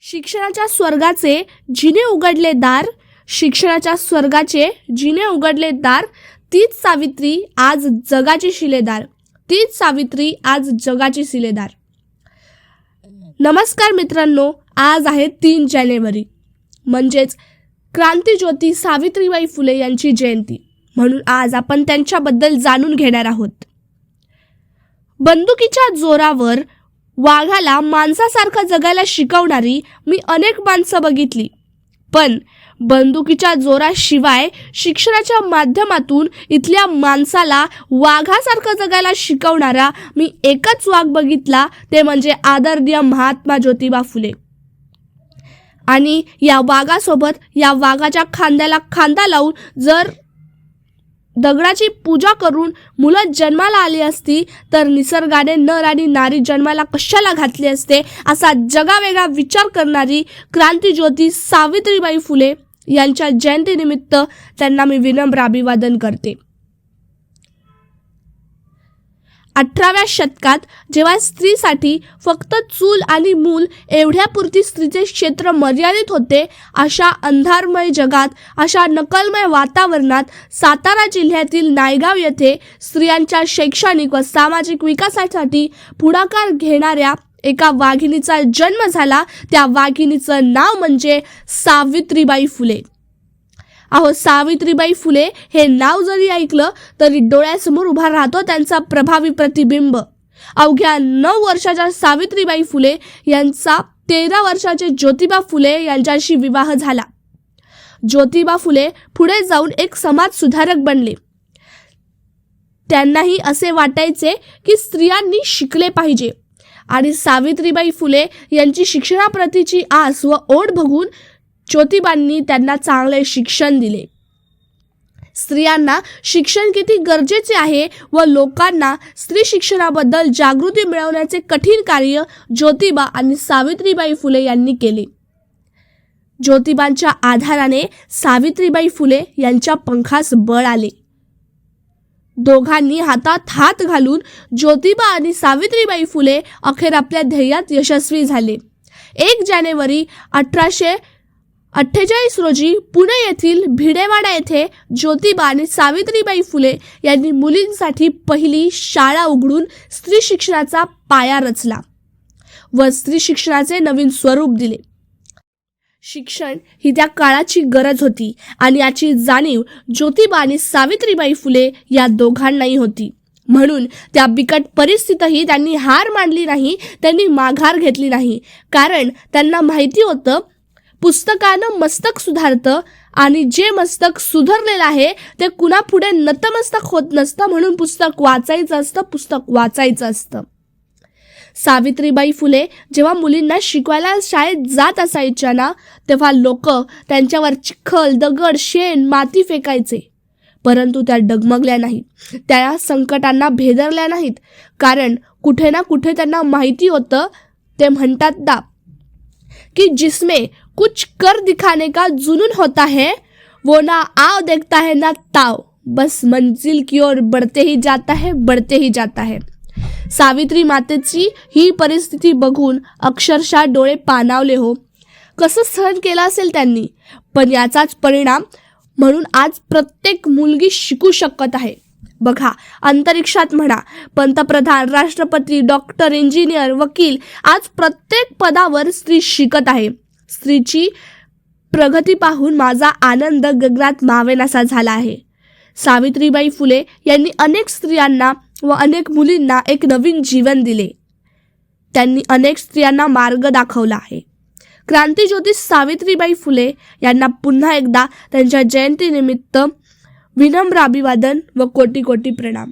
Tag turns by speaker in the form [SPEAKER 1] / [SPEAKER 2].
[SPEAKER 1] शिक्षणाच्या स्वर्गाचे जिने उघडले दार शिक्षणाच्या स्वर्गाचे जिने उघडले दार तीच सावित्री आज जगाची शिलेदार तीच सावित्री आज जगाची शिलेदार. नमस्कार मित्रांनो आज आहे तीन जानेवारी. म्हणजेच क्रांतीज्योती सावित्रीबाई फुले यांची जयंती. म्हणून आज आपण त्यांच्याबद्दल जाणून घेणार आहोत. बंदुकीच्या जोरावर वाघाला माणसासारखं जगायला शिकवणारी मी अनेक माणसं बघितली. पण बंदुकीच्या जोराशिवाय शिक्षणाच्या माध्यमातून इथल्या माणसाला वाघासारखं जगायला शिकवणारा मी एकच वाघ बघितला ते म्हणजे आदरणीय महात्मा ज्योतिबा फुले. आणि या वाघासोबत या वाघाच्या खांद्याला खांदा लावून जर दगडाची पूजा करून मुलं जन्माला आली असती तर निसर्गाने नर आणि नारी जन्माला कशाला घातली असते असा जगावेगळा विचार करणारी क्रांतीज्योती सावित्रीबाई फुले यांच्या जयंतीनिमित्त त्यांना मी विनम्र अभिवादन करते. अठराव्या शतकात जेव्हा स्त्रीसाठी फक्त चूल आणि मूल एवढ्यापुरती स्त्रीचे क्षेत्र मर्यादित होते अशा अंधारमय जगात अशा नकलमय वातावरणात सातारा जिल्ह्यातील नायगाव येथे स्त्रियांच्या शैक्षणिक व सामाजिक विकासासाठी पुढाकार घेणाऱ्या एका वाघिणीचा जन्म झाला. त्या वाघिणीचं नाव म्हणजे सावित्रीबाई फुले. अहो सावित्रीबाई फुले हे नाव जरी ऐकलं तरी डोळ्यासमोर उभा राहतो त्यांचा प्रभावी प्रतिबिंब. अवघ्या नऊ वर्षाच्या सावित्रीबाई फुले यांचा तेरा वर्षाचे ज्योतिबा फुले यांच्याशी विवाह झाला. ज्योतिबा फुले पुढे जाऊन एक समाज सुधारक बनले. त्यांनाही असे वाटायचे की स्त्रियांनी शिकले पाहिजे आणि सावित्रीबाई फुले यांची शिक्षणाप्रतीची आस व ओढ बघून ज्योतिबांनी त्यांना चांगले शिक्षण दिले. स्त्रियांना शिक्षण किती गरजेचे आहे व लोकांना स्त्री शिक्षणाबद्दल जागृती मिळवण्याचे कठीण कार्य ज्योतिबा आणि सावित्रीबाई फुले यांनी केले. ज्योतिबांच्या आधाराने सावित्रीबाई फुले यांच्या पंखास बळ आले. दोघांनी हातात हात घालून ज्योतिबा आणि सावित्रीबाई फुले अखेर आपल्या ध्येयात यशस्वी झाले. एक जानेवारी अठराशे अठ्ठेचाळीस रोजी पुणे येथील भिडेवाडा येथे ज्योतिबा आणि सावित्रीबाई फुले यांनी मुलींसाठी पहिली शाळा उघडून स्त्री शिक्षणाचा पाया रचला व स्त्री शिक्षणाचे नवीन स्वरूप दिले. शिक्षण ही त्या काळाची गरज होती आणि याची जाणीव ज्योतिबा आणि सावित्रीबाई फुले या दोघांनाही होती. म्हणून त्या बिकट परिस्थितीतही त्यांनी हार मानली नाही त्यांनी माघार घेतली नाही. कारण त्यांना माहिती होतं पुस्तकानं मस्तक सुधारतं आणि जे मस्तक सुधारलेलं आहे ते कुणापुढे नतमस्तक होत नसतं म्हणून पुस्तक वाचायचं असतं पुस्तक वाचायचं असतं. सावित्रीबाई फुले जेव्हा मुलींना शिकवायला शाळेत जात असायच्या ना तेव्हा लोक त्यांच्यावर चिखल दगड शेण माती फेकायचे. परंतु त्या डगमगल्या नाहीत. त्या संकटांना भेदरल्या नाहीत. कारण कुठे ना कुठे त्यांना माहिती होतं ते म्हणतात दाब कि जिसमें कुछ कर दिखाने का जुनून होता है वो ना आव देखता है ना ताव बस मंजिल की ओर बढ़ते ही जाता है बढ़ते ही जाता है। सावित्री मातेची ही परिस्थिती बघून अक्षरशः डोळे पाणावले हो। कसं सहन केलं असेल त्यांनी? पण याचाच परिणाम म्हणून आज प्रत्येक मुलगी शिकू शकत आहे. बघा अंतरिक्षात म्हणा. पंतप्रधान राष्ट्रपती डॉक्टर इंजिनियर वकील आज प्रत्येक पदावर स्त्री शिकत आहे. स्त्रीची प्रगती पाहून माझा आनंद गगनात मावेनासा झाला आहे. सावित्रीबाई फुले यांनी अनेक स्त्रियांना व अनेक मुलींना एक नवीन जीवन दिले. त्यांनी अनेक स्त्रियांना मार्ग दाखवला आहे. क्रांतीज्योती सावित्रीबाई फुले यांना पुन्हा एकदा त्यांच्या जयंतीनिमित्त विनम्र अभिवादन व कोटी कोटी प्रणाम.